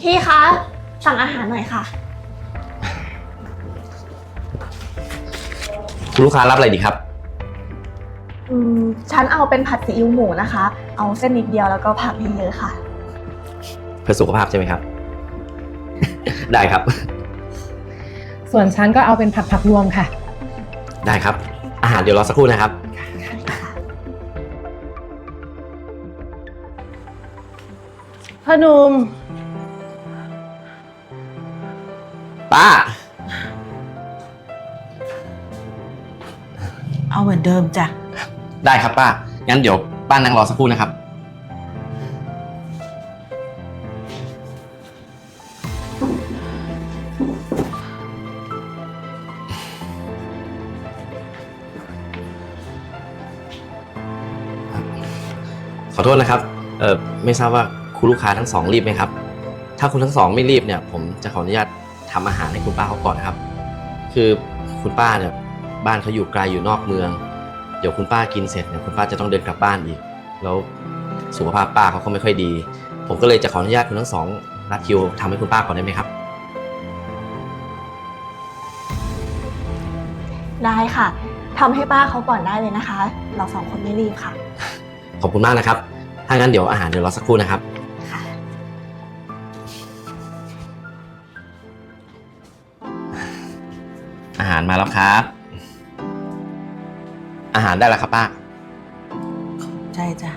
พี่คะ สั่งอาหารหน่อยค่ะ คุณลูกค้ารับอะไรดีครับ อืม ฉันเอาเป็นผัดซีอิ๊วหมูนะคะ เอาเส้นนิดเดียวแล้วก็ผักเยอะๆค่ะ เพื่อสุขภาพใช่ไหมครับ ได้ครับ ส่วนฉันก็เอาเป็นผัดผักรวมค่ะ ได้ครับ อาหารเดี๋ยวรอสักครู่นะครับ พอหนุ่มป้า เอาเหมือนเดิมจ้ะ ได้ครับป้า งั้นเดี๋ยวป้านั่งรอสักครู่นะครับข อโทษนะครับ เออไม่ทราบว่าคุณลูกค้าทั้งสองรีบไหมครับ ถ้าคุณทั้งสองไม่รีบเนี่ย ผมจะขออนุญาตทำอาหารให้คุณป้าเขาก่อนนะครับ คือคุณป้าเนี่ยบ้านเขาอยู่ไกลอยู่นอกเมือง เดี๋ยวคุณป้ากินเสร็จเนี่ยคุณป้าจะต้องเดินกลับบ้านอีก แล้วสุขภาพป้าเขาก็ไม่ค่อยดี ผมก็เลยจะขออนุญาตคุณทั้งสองรัดคิวทำให้คุณป้าก่อนได้ไหมครับ ได้ค่ะทำให้ป้าเขาก่อนได้เลยนะคะ เราสองคนไม่รีบค่ะ ขอบคุณมากนะครับ ถ้างั้นเดี๋ยวอาหารเดี๋ยวรอสักครู่นะครับค่ะอาหารมาแล้วครับ อาหารได้แล้วครับป้า ใช่จ้ะ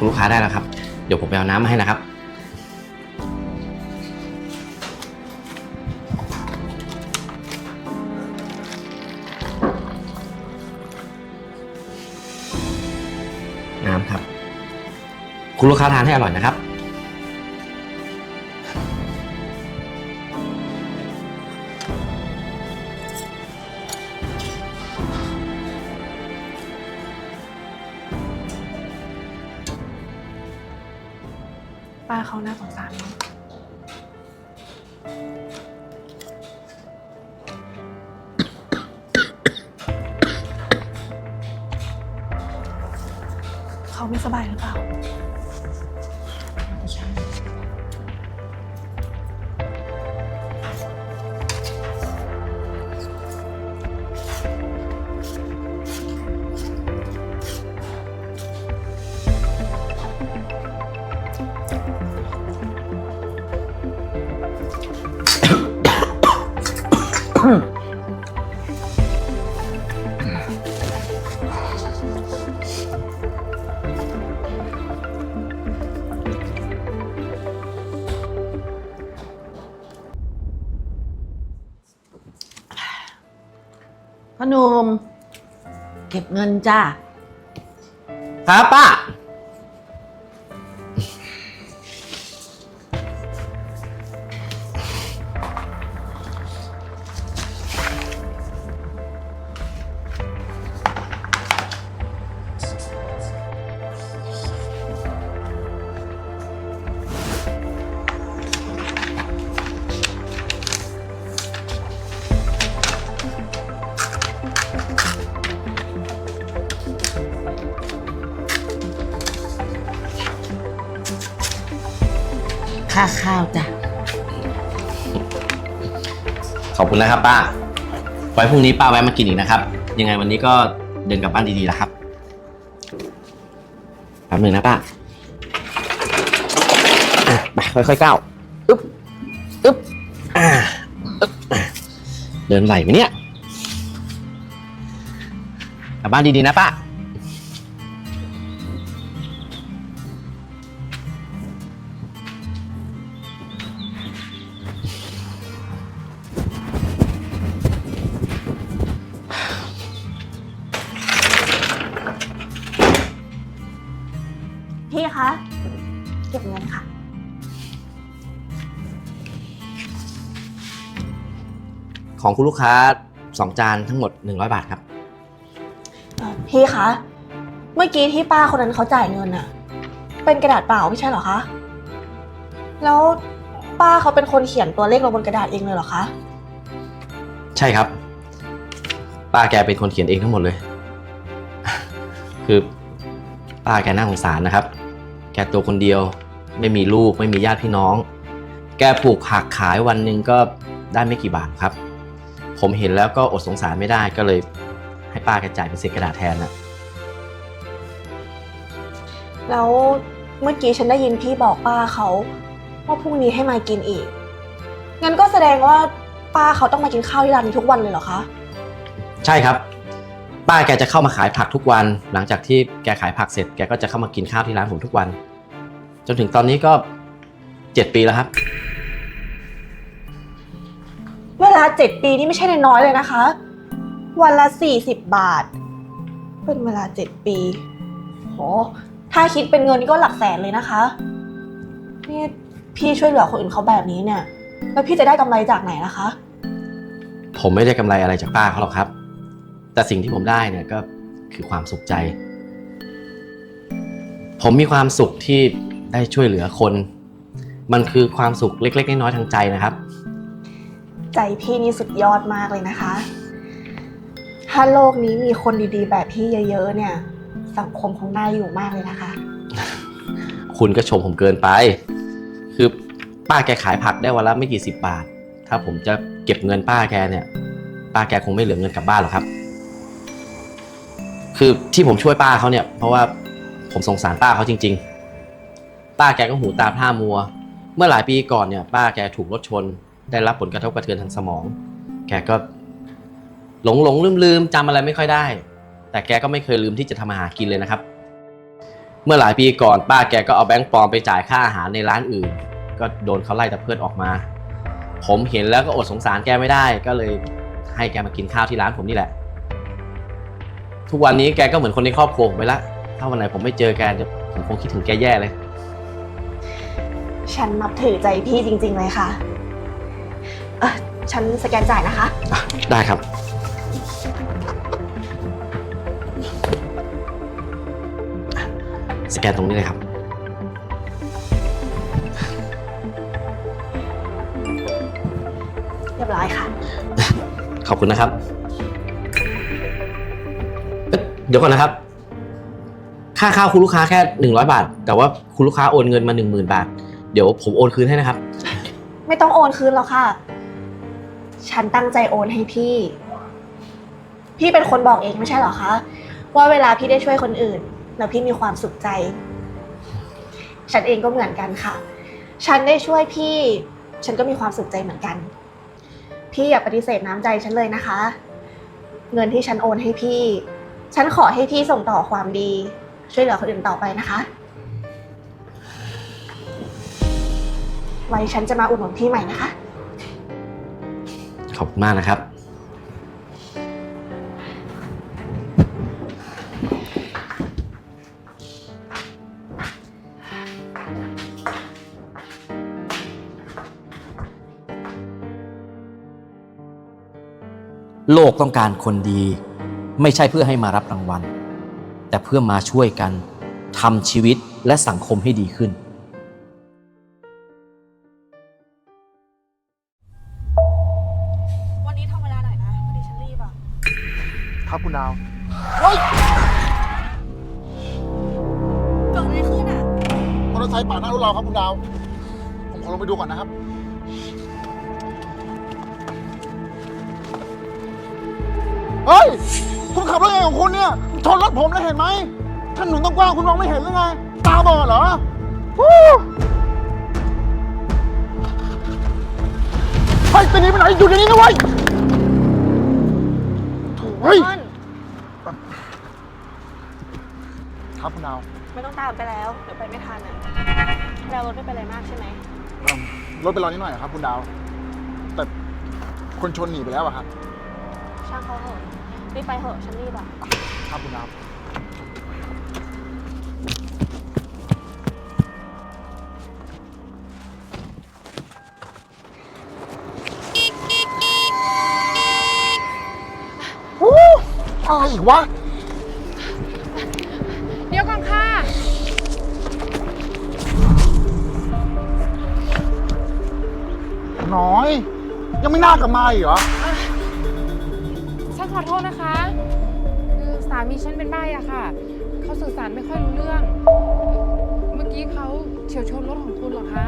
คุณลูกค้าได้แล้วครับ เดี๋ยวผมไปเอาน้ำมาให้นะครับ น้ำครับ คุณลูกค้าทานให้อร่อยนะครับ เขาไม่สบายหรือเปล่า เงินจ้าครับป้า ค่าข้าวจ้ะ ขอบคุณนะครับ ป้า ไว้พรุ่งนี้ป้าแวะมากินอีกนะครับ ยังไงวันนี้ก็เดินกลับบ้านดีๆแล้วครับแป๊บหนึ่งนะป้าอะไปค่อยๆก้าวอึ๊บอึ๊บอ่าอึ๊บอะเดินไหวไหมเนี่ยกลับบ้านดีๆนะป้า ของคุณลูกค้า 2 จานทั้งหมด 100 บาทครับเอ่อพี่คะ เมื่อกี้ที่ป้าคนนั้นเขาจ่ายเงินอะเป็นกระดาษเปล่าไม่ใช่เหรอคะ แล้วป้าเขาเป็นคนเขียนตัวเลขลงบนกระดาษเองเลยเหรอคะ ใช่ครับ ป้าแกเป็นคนเขียนเองทั้งหมดเลย คือป้าแกน่าสงสารนะครับ แกตัวคนเดียวไม่มีลูกไม่มีญาติพี่น้อง แกปลูกผักขายวันหนึ่งก็ได้ไม่กี่บาทครับ ผมเห็นแล้วก็อดสงสารไม่ได้ก็เลยให้ป้าแกจ่ายเป็นเศษกระดาษแทนนะแล้วเมื่อกี้ฉันได้ยินพี่บอกป้าเขาว่าพรุ่งนี้ให้มากินอีก งั้นก็แสดงว่าป้าเขาต้องมากินข้าวที่ร้านนี้ทุกวันเลยเหรอคะ ใช่ครับ ป้าแกจะเข้ามาขายผักทุกวัน หลังจากที่แกขายผักเสร็จแกก็จะเข้ามากินข้าวที่ร้านผมทุกวัน จนถึงตอนนี้ก็เจ็ดปีแล้วครับ เวลาเจ็ดปีนี่ไม่ใช่น้อยๆเลยนะคะ วันละสี่สิบบาท เป็นเวลาเจ็ดปีโหถ้าคิดเป็นเงินก็หลักแสนเลยนะคะ นี่พี่ช่วยเหลือคนอื่นเขาแบบนี้เนี่ย แล้วพี่จะได้กำไรจากไหนล่ะคะ ผมไม่ได้กำไรอะไรจากป้าเขาหรอกครับ แต่สิ่งที่ผมได้เนี่ยก็คือความสุขใจ ผมมีความสุขที่ได้ช่วยเหลือคน มันคือความสุขเล็ก ๆ น้อยๆทางใจนะครับ ใจพี่นี่สุดยอดมากเลยนะคะ ถ้าโลกนี้มีคนดีๆ แบบพี่เยอะ ๆ เนี่ย สังคมคงน่าอยู่มากเลยนะคะ คุณก็ชมผมเกินไป คือป้าแกขายผักได้วันละไม่กี่สิบบาท ถ้าผมจะเก็บเงินป้าแกเนี่ย ป้าแกคงไม่เหลือเงินกลับบ้านหรอกครับ คือที่ผมช่วยป้าเขาเนี่ย เพราะว่าผมสงสารป้าเขาจริง ๆ ป้าแกก็หูตาพร่ามัว เมื่อหลายปีก่อนเนี่ย ป้าแกถูกรถชน ได้รับผลกระทบกระเทือนทางสมอง แกก็หลงหลงลืมลืมจำอะไรไม่ค่อยได้ แต่แกก็ไม่เคยลืมที่จะทำอาหารกินเลยนะครับ เมื่อหลายปีก่อนป้าแกก็เอาแบงค์ปลอมไปจ่ายค่าอาหารในร้านอื่น ก็โดนเขาไล่ตะเพิดออกมา ผมเห็นแล้วก็อดสงสารแกไม่ได้ ก็เลยให้แกมากินข้าวที่ร้านผมนี่แหละ ทุกวันนี้แกก็เหมือนคนในครอบครัวผมไปละ ถ้าวันไหนผมไม่เจอแกผมคงคิดถึงแกแย่เลย ฉันนับถือใจพี่จริง ๆ เลยค่ะ เออฉันสแกนจ่ายนะคะได้ครับ สแกนตรงนี้เลยครับ เรียบร้อยค่ะ ขอบคุณนะครับเอ๊ะเดี๋ยวก่อนนะครับ ค่าข้าวคุณลูกค้าแค่หนึ่งร้อยบาท แต่ว่าคุณลูกค้าโอนเงินมาหนึ่งหมื่นบาท เดี๋ยวผมโอนคืนให้นะครับ ไม่ต้องโอนคืนหรอกค่ะ ฉันตั้งใจโอนให้พี่ พี่เป็นคนบอกเองไม่ใช่เหรอคะ ว่าเวลาพี่ได้ช่วยคนอื่น แล้วพี่มีความสุขใจ ฉันเองก็เหมือนกันค่ะ ฉันได้ช่วยพี่ ฉันก็มีความสุขใจเหมือนกัน พี่อย่าปฏิเสธน้ำใจฉันเลยนะคะ เงินที่ฉันโอนให้พี่ ฉันขอให้พี่ส่งต่อความดี ช่วยเหลือคนอื่นต่อไปนะคะ ไว้ฉันจะมาอุดหนุนพี่ใหม่นะคะ ขอบคุณมากนะครับ โลกต้องการคนดี ไม่ใช่เพื่อให้มารับรางวัล แต่เพื่อมาช่วยกันทำชีวิตและสังคมให้ดีขึ้นวัน ครับคุณดาวเกิดอะไรขึ้นอะ มอเตอร์ไซค์ปาดหน้ารถเราครับคุณดาว ผมขอลงไปดูก่อนนะครับ เฮ้ย คุณขับรถยังไงของคุณเนี่ยชนรถผมแล้วเห็นไหมถนนต้องกว้างคุณมองไม่เห็นหรือไง ตาบอดเหรอฮู้เฮ้ยจะหนีไปไหนอยู่ในนี้นะเว้ยโถ่เฮ้ย ครับคุณดาวไม่ต้องตามไปแล้วเดี๋ยวไปไม่ทันอะแล้วรถไม่เป็นไรมากใช่ไหมเอิ่มรถเป็นรอยนิดหน่อยครับ คุณดาว แต่คนชนหนีไปแล้วอะครับ ช่างเขาเถอะรีบไปเถอะฉันรีบอะ ครับคุณดาวพอะไรอีกวะ น้อย ยังไม่น่ากลับมาอีกเหรอ ฉันขอโทษนะคะคือสามีฉันเป็นใบ้อะค่ะ เขาสื่อสารไม่ค่อยรู้เรื่อง เมื่อกี้เขาเฉียวชนรถของคุณเหรอคะ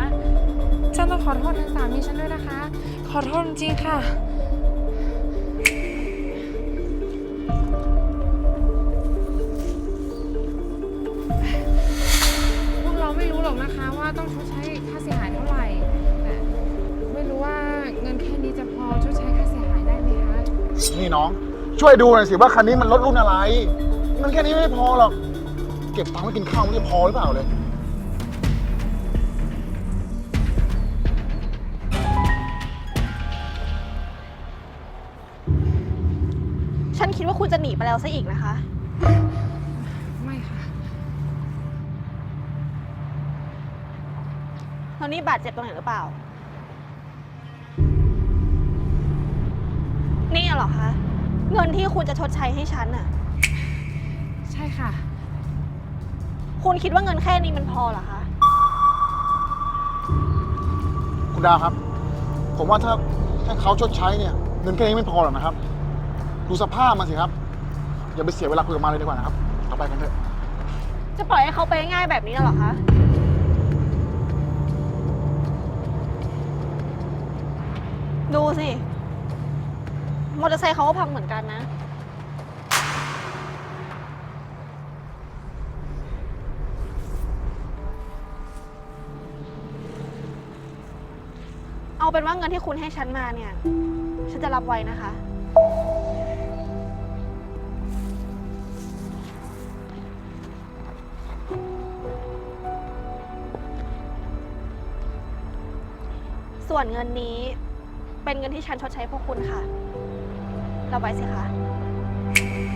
ฉันต้องขอโทษแทนสามีฉันด้วยนะคะ ขอโทษจริงๆค่ะ พวกเราไม่รู้หรอกนะคะว่าต้องชดใช้ นี่น้อง ช่วยดูหน่อยสิว่าคันนี้มันรถรุ่นอะไร มันแค่นี้ไม่พอหรอก เก็บตังค์ไว้กินข้าวมันจะพอหรือเปล่าเลย ฉันคิดว่าคุณจะหนีไปแล้วซะอีกนะคะ ไม่ค่ะแล้วนี่บาดเจ็บตรงไหนหรือเปล่า นี่เหรอคะ เงินที่คุณจะชดใช้ให้ฉันน่ะ ใช่ค่ะ คุณคิดว่าเงินแค่นี้มันพอเหรอคะ คุณดาวครับ ผมว่าถ้าถ้าเขาชดใช้เนี่ยเงินแค่นี้ไม่พอหรอกนะครับ ดูสภาพมันสิครับ อย่าไปเสียเวลาคุยกับมันเลยดีกว่านะครับเอาไปกันเถอะ จะปล่อยให้เขาไปง่ายแบบนี้แล้วเหรอคะ ดูสิ มอเตอร์ไซค์เขาก็พังเหมือนกันนะ เอาเป็นว่าเงินที่คุณให้ฉันมาเนี่ย ฉันจะรับไว้นะคะ ส่วนเงินนี้เป็นเงินที่ฉันชดใช้พวกคุณค่ะ รับไว้สิคะ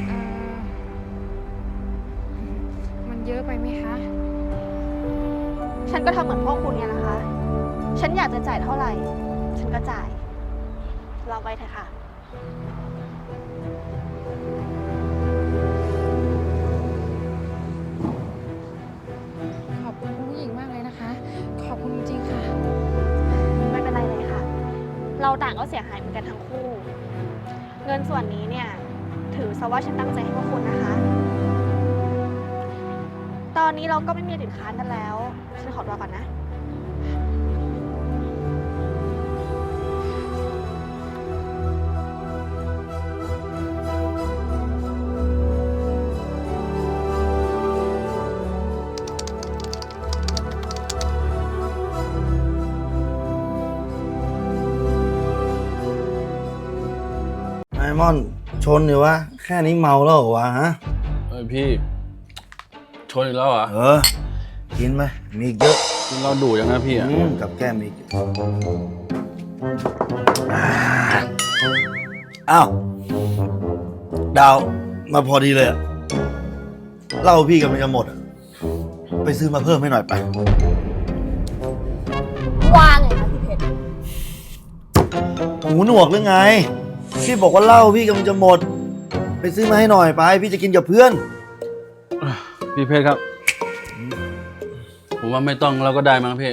เอ่อมันเยอะไปไหมคะ ฉันก็ทำเหมือนพวกคุณไงนะคะ ฉันอยากจะจ่ายเท่าไหร่ ฉันก็จ่ายรับไว้เถอะค่ะ ขอบคุณคุณผู้หญิงมากเลยนะคะ ขอบคุณจริงๆค่ะ ไม่เป็นไรเลยค่ะ เราต่างก็เสียหายเหมือนกันทั้งคู่ เงินส่วนนี้เนี่ย ถือซะว่าฉันตั้งใจให้พวกคุณนะคะ ตอนนี้เราก็ไม่มีติดค้านกันแล้ว ฉันขอตัวก่อนนะ มอนชนอยู่วะ แค่นี้เมาแล้วเหรอวะฮะ เฮ้ยพี่ ชนอีกแล้วเหรอะเออ กินไหมมีอีกเยอะกินเราดูอย่างนะพี่อะอืมกับแก้มมีอีกเยอะอ่าอ้าวดาวมาพอดีเลยอะเหล้าพี่กำลังจะหมดอะไปซื้อมาเพิ่มให้หน่อยไป ว่าไงคะพี่เพชรหูหนวกหรือไง พี่บอกว่าเหล้าพี่กำลังจะหมด ไปซื้อมาให้หน่อยไป พี่จะกินกับเพื่อน พี่เพชรครับ ผมว่าไม่ต้องเราก็ได้มั้งพี่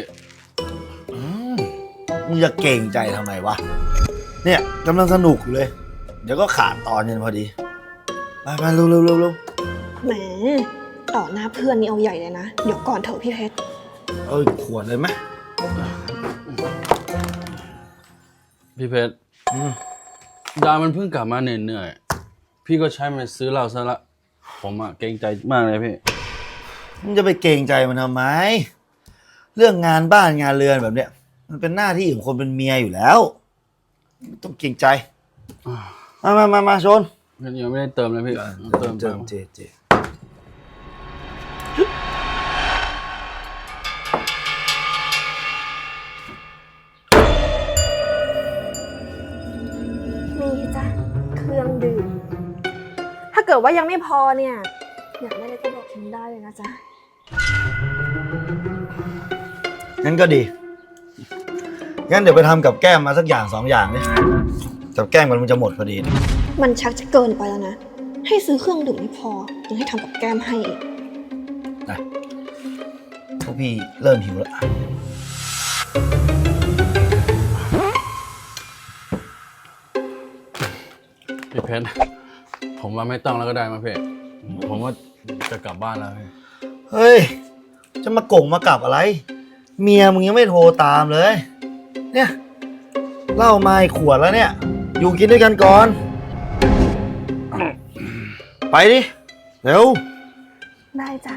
มึงจะเก่งใจทำไมวะ เนี่ยกำลังสนุกอยู่เลย เดี๋ยวก็ขาดตอนกันพอดี ไปไปเร็วเร็วเร็วเร็วแหมต่อหน้าเพื่อนนี่เอาใหญ่เลยนะ เดี๋ยวก่อนเถอะพี่เพชร เอาอีกขวดเลยไหมพี่เพชร อืม ดามันเพิ่งกลับมาเหนื่อยๆ พี่ก็ใช้มันซื้อเหล้าซะละ ผมอะเกรงใจมากเลยพี่มึงจะไปเก่งใจมันทำไม เรื่องงานบ้านงานเรือนแบบเนี้ย มันเป็นหน้าที่ของคนเป็นเมียอยู่แล้วไม่ต้องเก่งใจ มามามามาชน ยังไม่ได้เติมเลยพี่ เติมเจเติอมเจเจ กิดว่ายังไม่พอเนี่ยอยากได้อะไรก็บอกฉันได้เลยนะจ๊ะงั้นก็ดี งั้นเดี๋ยวไปทำกับแก้มมาสักอย่างสองอย่างนี่กับแก้มมันมันจะหมดพอดีมันชักจะเกินไปแล้วนะ ให้ซื้อเครื่องดื่มไม่พอยังให้ทำกับแก้มให้อีกพวกพี่เริ่มหิวแล้ว พี่เพชร ผมว่าไม่ต้องแล้วก็ได้มาพี่ผมว่าจะกลับบ้านแล้วพี่เฮ้ย จะมากงมากลับอะไร เมียมึงยังไม่โทรตามเลย เนี่ยเหล้ามาอีกขวดแล้วเนี่ย อยู่กินด้วยกันก่อน ไปดิ เร็ว ได้จ้ะ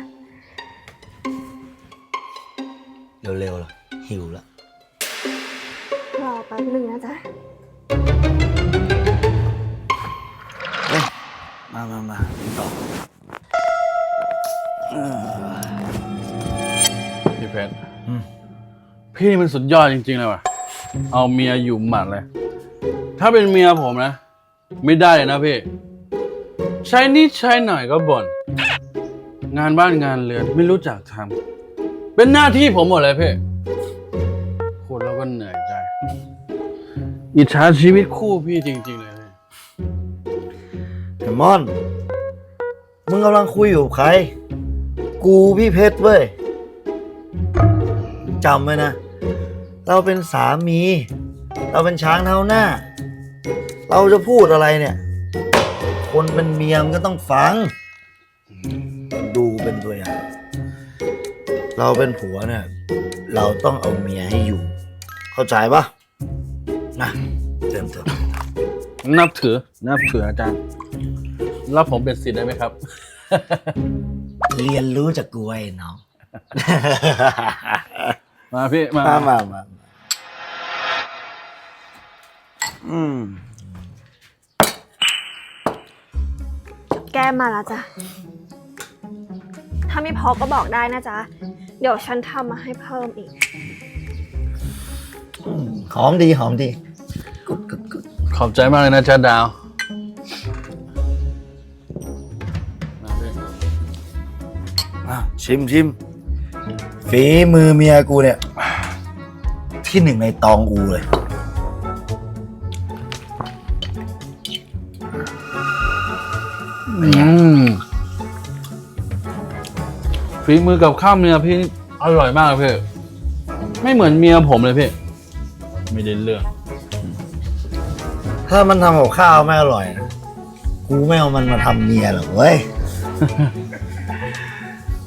เร็วๆล่ะหิวแล้วรอแป๊บนึงนะจ๊ะ มามามาต่อพี่เพชรอืมพี่นี่มันสุดยอดจริงๆเลยว่ะ เอาเมียอยู่หมัดเลย ถ้าเป็นเมียผมนะ ไม่ได้เลยนะพี่ ใช้นิดใช้หน่อยก็บ่น งานบ้านงานเรือนไม่รู้จักทำ เป็นหน้าที่ผมหมดเลยพี่พูดแล้วก็เหนื่อยใจ อิจฉาชีวิตคู่พี่จริง ๆ เลย พี่เฮมอน มึงกำลังคุยอยู่กับใคร กูพี่เพชรเว้ยจำไว้นะ เราเป็นสามี เราเป็นช้างเท้าหน้า เราจะพูดอะไรเนี่ย คนเป็นเมียมนก็ต้องฟัง ดูเป็นตัวอย่าง เราเป็นผัวเนี่ย เราต้องเอาเมียให้อยู่ เข้าใจปะนะเติมเติม นับถือ นับถืออาจารย์แล้วผมเป็นศิษย์ได้ไหมครับ เรียนรู้จากกูไอ้น้อง มาพี่ มามามามาอืมแก้มมาแล้วจ้ะ ถ้าไม่พอก็บอกได้นะจ๊ะ เดี๋ยวฉันทำมาให้เพิ่มอีก หอมดีหอมดีกุดกุดกุด ขอบใจมากเลยนะจ๊ะดาวมาพี่อะชิมชิมฝีมือเมียกูเนี่ย ที่หนึ่งในตองอูเลย อืมฝีมือกับข้าวเมียพี่นี่อร่อยมากเลยพี่ ไม่เหมือนเมียผมเลยพี่ ไม่ได้เรื่อง ถ้ามันทำกับข้าวไม่อร่อยนะกูไม่เอามันมาทำเมียหรอกเว้ย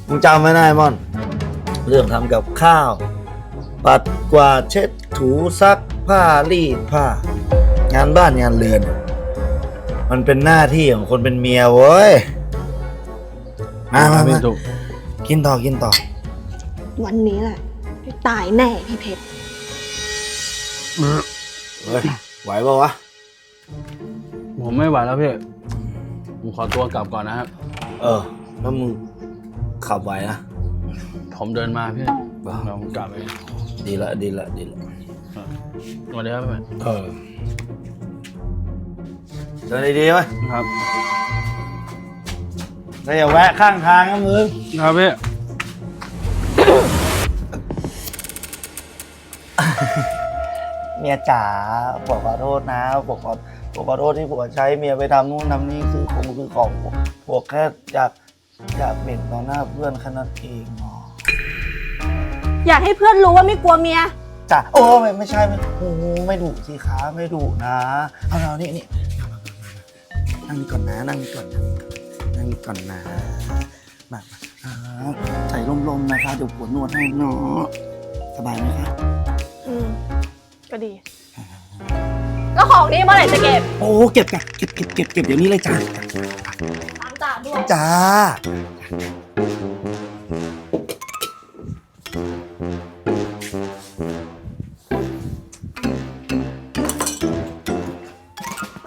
มึงจำไม่ได้มอน เรื่องทำกับข้าว ปัดกวาดเช็ดถูซักผ้ารีดผ้า งานบ้านงานเรือน มันเป็นหน้าที่ของคนเป็นเมียเว้ย มามาพี่มาถูกกินต่อกินต่อ วันนี้แหละได้ตายแน่พี่เพชร เฮ้ยไหวปะวะ ผมไม่ไหวแล้วพี่ ผมขอตัวกลับก่อนนะครับ เออแล้วมึงขับไหวนะผมเดินมาพี่ว้าวเรากลับไปดีละดีละดีละสวัสดีครับพี่แมนเออเดินดีๆไหมครับแล้วอย่าแวะข้างทางนะมึงครับพี่เมียจ๋าผัวขอโทษนะผัวขอ ผัวขอโทษที่ผัวใช้เมียไปทำนู่นทำนี่คือคงคือของผัวแค่อยากอยากเบ่งต่อหน้าเพื่อนแค่นั้นเองเนาะอยากให้เพื่อนรู้ว่าไม่กลัวเมียจ๋าโอ้ไม่ไม่ใช่ไม่โอ้ไม่ดุสิคะไม่ดุนะเอาเรานี่นี่นั่งนี่ก่อนนะนั่งนี่ก่อนนะนั่งนี่ก่อนนะมามาอ่าใส่ลมๆนะคะเดี๋ยวผัวนวดให้เนาะสบายไหมคะอืมก็ดี แล้วของนี้เมื่อไหร่จะเก็บโอ้เก็บจ้ะเก็บเก็บเก็บเก็บเดี๋ยวนี้เลยจ้าตามจ่าด้วยจ้า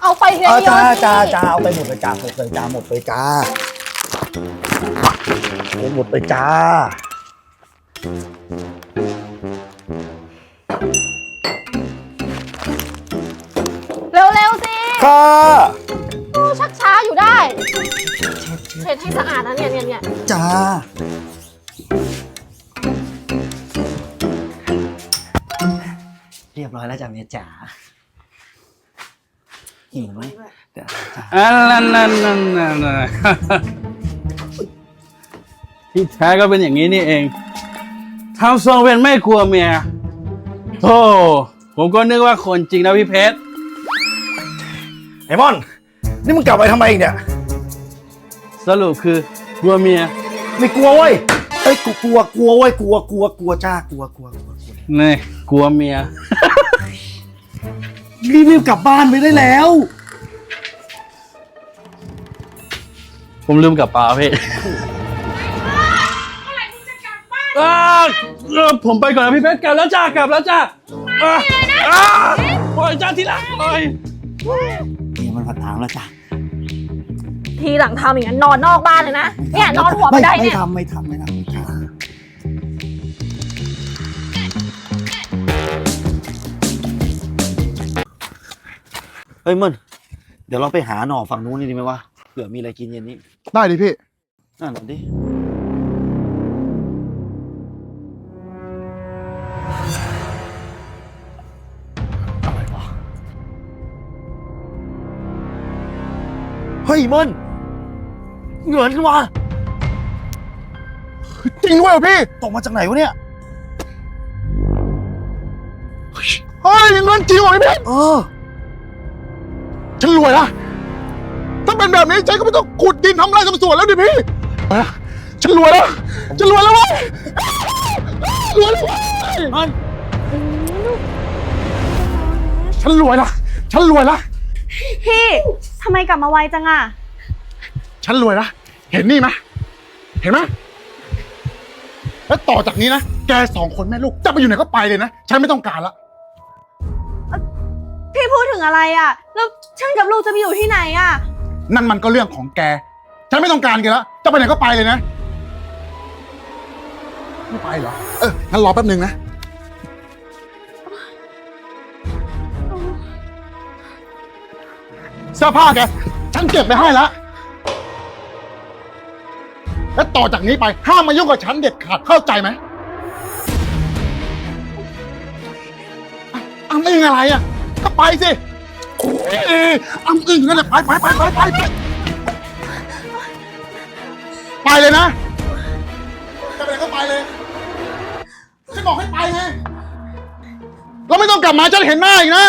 เอาไปเยเอาอะจ้าจ้าสิจ้าเอาไปหมดเลยจ้าหมดเลยจ้าหมดเลยจ้าเอาหมดเลยจ้า ยบร้อยแล้วจ้าเมียจ๋าหิวไหมเดี๋ยวอันนั้นนั่นนั่นนั่นนั่นที่แท้ก็เป็นอย่างนี้นี่เองทำทรงเป็นไม่กลัวเมียโอ้ผมก็นึกว่าคนจริงนะพี่เพชรไอ้มอน นี่มึงกลับไปทำไมอีกเนี่ย สรุปคือกลัวเมีย ไม่กลัวเว้ยเอ้ยกูกลัวกลัวเว้ยกลัวกลัวกลัวจ้ากลัวกลัวกลัวกลัวนี่กลัวเมีย รีบๆกลับบ้านไปได้แล้ว ผมลืมกลับปลาพี่อ้าวเออผมไปก่อนนะพี่เพชรกลับแล้วจ้ากลับแล้วจ้าอะอะปล่อยจ้าทีละปล่อยเนี่ยมันผัดถามแล้วจ้ะทีหลังทำอย่างนั้นนอนนอกบ้านเลยนะ เนี่ยนอนหัวไม่ได้เนี่ยไม่ทำไม่ทำไม่ทำไม่ทำ เฮ้ยมึนเดี๋ยวเราไปหาหน่อฝั่งนู้นนี่ดีไหมวะเผื่อมีอะไรกินเย็นนี้ได้ดิพี่ นั่นน่ะดิอะไรวะเฮ้ยมึนเงินว่ะจริงด้วยเหรอพี่ ตกมาจากไหนวะเนี่ย เฮ้ยเงินจริงเหรอพี่เพชรเออ ฉันรวยละถ้าเป็นแบบนี้ฉันก็ไม่ต้องขุดดินทำไร่ทำสวนแล้วดิพี่ไปละฉันรวยแล้วฉันรวยแล้วเว้ยรวยแล้วเว้ยมันฉันรวยละฉันรวยละพี่ทำไมกลับมาไวจังอะฉันรวยละเห็นนี่ไหมเห็นไหมแล้วต่อจากนี้นะแกสองคนแม่ลูกจะไปอยู่ไหนก็ไปเลยนะฉันไม่ต้องการละ พี่พูดถึงอะไรอะแล้วฉันกับลูกจะไปอยู่ที่ไหนอะนั่นมันก็เรื่องของแก ฉันไม่ต้องการแกแล้วจะไปไหนก็ไปเลยนะ ไม่ไปเหรอ เอองั้นรอแป๊บนึงนะ เสื้อผ้าแก ฉันเก็บไปให้แล้ว และต่อจากนี้ไปห้ามมายุ่งกับฉันเด็ดขาดเข้าใจไหมอะอ้ำอึ้งอะไรอะ ก็ไปสิโอ้ยอ้ำอึ้งนั่นแหละไปไปไปไปไปไปไปเลยนะจะไปไหนก็ไปเลยฉันบอกให้ไปไงเราไม่ต้องกลับมาฉันเห็นหน้าอีกนะ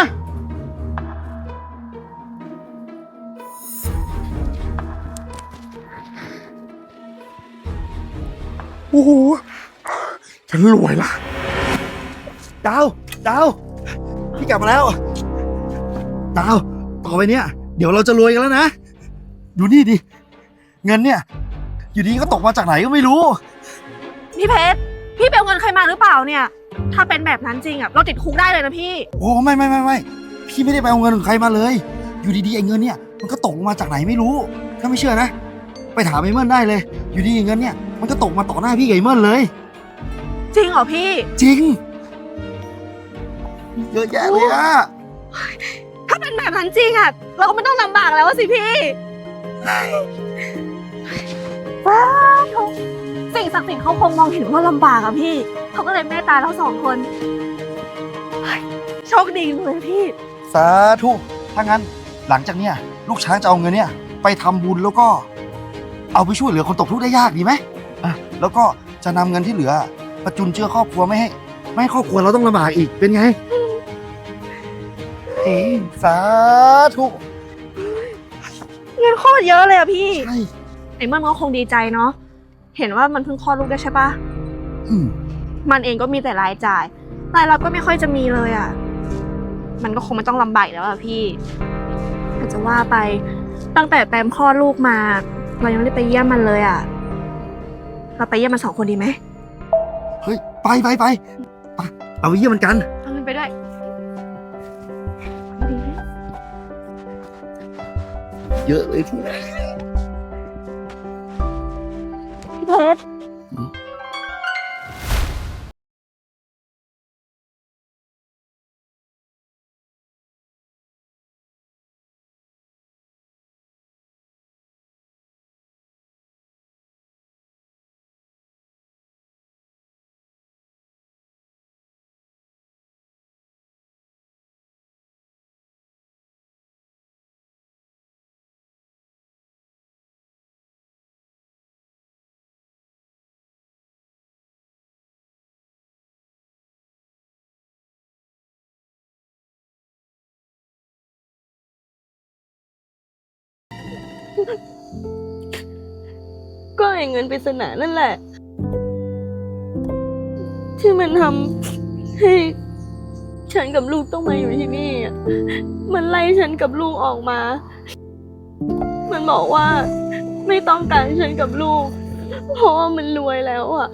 โอ้โหฉันรวยละดาว ดาว พี่กลับมาแล้ว ดาว ต่อไปเนี่ย เดี๋ยวเราจะรวยกันแล้วนะ ดูนี่ดิ เงินเนี่ย อยู่ดีก็ตกมาจากไหนก็ไม่รู้พี่เพชร พี่ไปเอาเงินใครมาหรือเปล่าเนี่ย ถ้าเป็นแบบนั้นจริงอะเราติดคุกได้เลยนะพี่ โอ้ไม่ไม่ไม่ไม่พี่ไม่ได้ไปเอาเงินของใครมาเลย อยู่ดีๆไอ้เงินเนี่ย มันก็ตกมาจากไหนไม่รู้ ถ้าไม่เชื่อนะ ไปถามไอ้เมินได้เลย อยู่ดีๆเงินเนี่ย มันก็ตกมาต่อหน้าพี่กับไอ้เมินเลย จริงเหรอพี่ จริง เยอะแยะเลยอะถ้าเป็น แบบนั้นจริงอะเราก็ไม่ต้องลำบากแล้วอะสิพี่ว้าวสิ่งศักดิ์สิทธิ์เขาคงมองเห็นว่าลำบากอะพี่ เขาก็เลยเมตตาเราสองคนเฮ้ยโชคดีเลยพี่ สาธุถ้างั้นหลังจากเนี้ยลูกช้างจะเอาเงินเนี่ย ไปทำบุญแล้วก็ เอาไปช่วยเหลือคนตกทุกข์ได้ยากดีไหมอะแล้วก็จะนำเงินที่เหลือประจุนเจือครอบครัวไม่ให้ ไม่ให้ครอบครัวเราต้องลำบากอีกเป็นไง เฮ้ยสาธุเงินโคตรเยอะเลยอะพี่ใช่ไอ้เมื่อนก็คงดีใจเนาะเห็นว่ามันเพิ่งคลอดลูกได้ใช่ปะอืมมันเองก็มีแต่รายจ่ายรายรับก็ไม่ค่อยจะมีเลยอะ่ะมันก็คงไม่ต้องลำบากอีกแล้วอะพี่แต่จะว่าไปตั้งแต่แปมคลอดลูกมา เรายังไม่ได้ไปเยี่ยมมันเลยอะ่ะเราไปเยี่ยมมันสองคนดีไหมเฮ้ย ไปไปไปไปเอาไปเยี่ยมมันกัน เอาเงินไปด้วย เยอะเลยพี่พี่เพชร ก็ไอ้เงินปริศนานั่นแหละ ที่มันทำให้ฉันกับลูกต้องมาอยู่ที่นี่อะมันไล่ฉันกับลูกออกมา มันบอกว่าไม่ต้องการฉันกับลูก เพราะว่ามันรวยแล้วอะ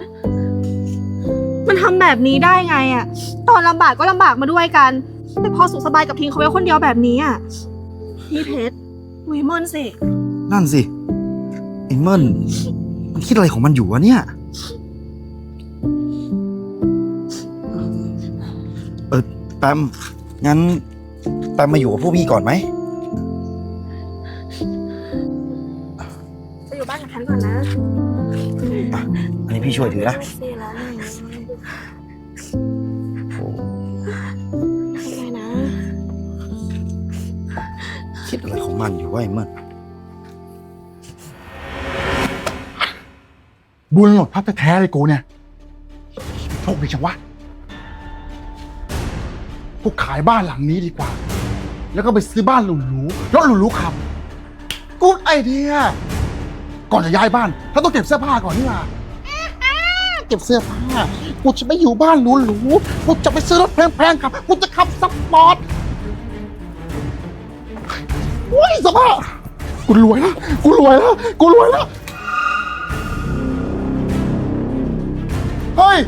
มันทำแบบนี้ได้ไงอะตอนลำบากก็ลำบากมาด้วยกัน แต่พอสุขสบายกับทิ้งเขาไว้คนเดียวแบบนี้อะพี่เพชรวิมอนสิ นั่นสิไอ้เมินมันคิดอะไรของมันอยู่วะเนี่ย เออแปมงั้นแปมมาอยู่กับพวกพี่ก่อนไหมจะอยู่บ้านกับฉันก่อนนะอันนี้พี่ช่วยถือนะสิแล้วไงทำไงนะ คิดอะไรของมันอยู่วะไอ้เมิน บุญหลดพักแท้ๆเลยกูเนี่ยโชคดีจังวะกูขายบ้านหลังนี้ดีกว่า แล้วก็ไปซื้อบ้านหรูๆรถหรูๆขับกูดไอเดีย ก่อนจะย้ายบ้านเราต้องเก็บเสื้อผ้าก่อนนี่หว่าเก็บเสื้อผ้า กูจะไม่อยู่บ้านหรูๆกูจะไปซื้อรถแพงๆขับ กูจะขับสปอร์ตโอ้ยสภาพกูรวยแล้ว กูรวยแล้ว กูรวยแล้ว เฮ้ย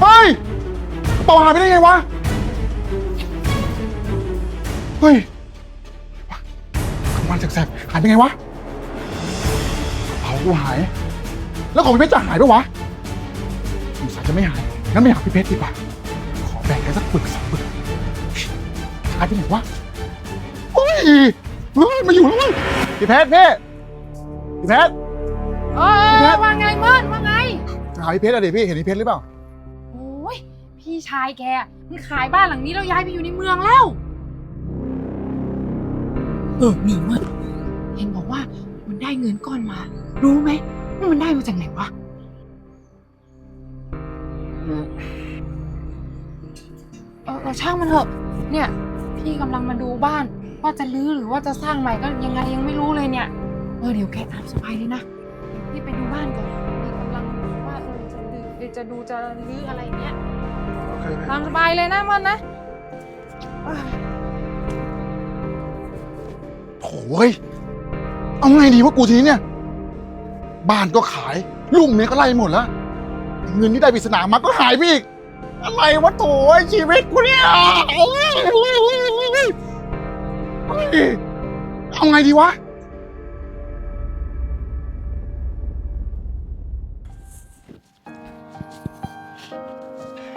เฮ้ยกระเป๋าหายไปได้ไงวะ เฮ้ยกลางวันแสบๆหายไปไงวะกระเป๋ากูหาย แล้วของพี่เพชรจะหายด้วยวะสงสัยจะไม่หาย งั้นไม่หาพี่เพชรดีกว่า ขอแบ่งกันสักปึกสองปึกหายไปไหนวะเฮ้ยเฮ้ยมาอยู่แล้วเว้ยพี่เพชรพี่พี่เพชร เออว่าไงเมินว่าไง หาพี่เพชรอะเดี๋ยวพี่เห็นพี่เพชรหรือเปล่า โอ้ยพี่ชายแกมันขายบ้านหลังนี้แล้วย้ายไปอยู่ในเมืองแล้ว เออนี่เมินเห็นบอกว่ามันได้เงินก้อนมา รู้ไหมว่ามันได้มาจากไหนวะ เออเออช่างมันเถอะ เนี่ย พี่กำลังมาดูบ้าน ว่าจะรื้อหรือว่าจะสร้างใหม่ก็ยังไงยังไม่รู้เลยเนี่ย เออเดี๋ยวแกตามสบายเลยนะ พี่ไปดูบ้านก่อน จะดูจะรื้ออะไรเงี้ยตามสบายเลยนะมันนะโถ่เว้ยเอาไงดีวะกูทีนี้เนี่ย บ้านก็ขาย ลูกเมียก็ไล่หมดแล้วเงินที่ได้ปริศนามาก็หายไปอีก อะไรวะโถ่ไอ้ชีวิตกูเนี่ยเฮ้ยเอาไงดีวะ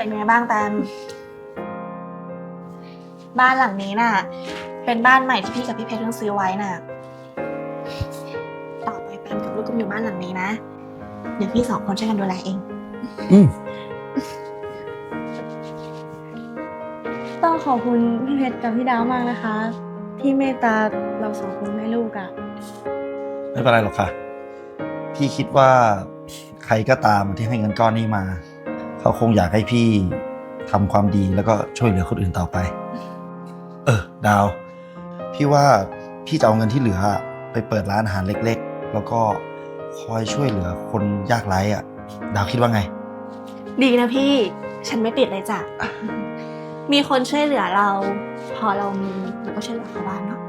เป็นไงบ้างแตมบ้านหลังนี้น่ะ เป็นบ้านใหม่ที่พี่กับพี่เพชรเพิ่งซื้อไว้น่ะ ต่อไปแปมกับลูกก็มาอยู่บ้านหลังนี้นะ เดี๋ยวพี่สองคนช่วยกันดูแลเอง อืมต้องขอบคุณพี่เพชรกับพี่ดาวมากนะคะ ที่เมตตาเราสองคนแม่ลูกอะไม่เป็นไรหรอกค่ะ พี่คิดว่าใครก็ตามที่ให้เงินก้อนนี้มา เขาคงอยากให้พี่ทำความดีแล้วก็ช่วยเหลือคนอื่นต่อไป เออ ดาว พี่ว่าพี่จะเอาเงินที่เหลือไปเปิดร้านอาหารเล็ก ๆ แล้วก็คอยช่วยเหลือคนยากไร้อะดาวคิดว่าไง ดีนะพี่ ฉันไม่ติดเลยจ้ะ มีคนช่วยเหลือเรา พอเรามีเราก็ช่วยเหลือเขาบ้างเนาะ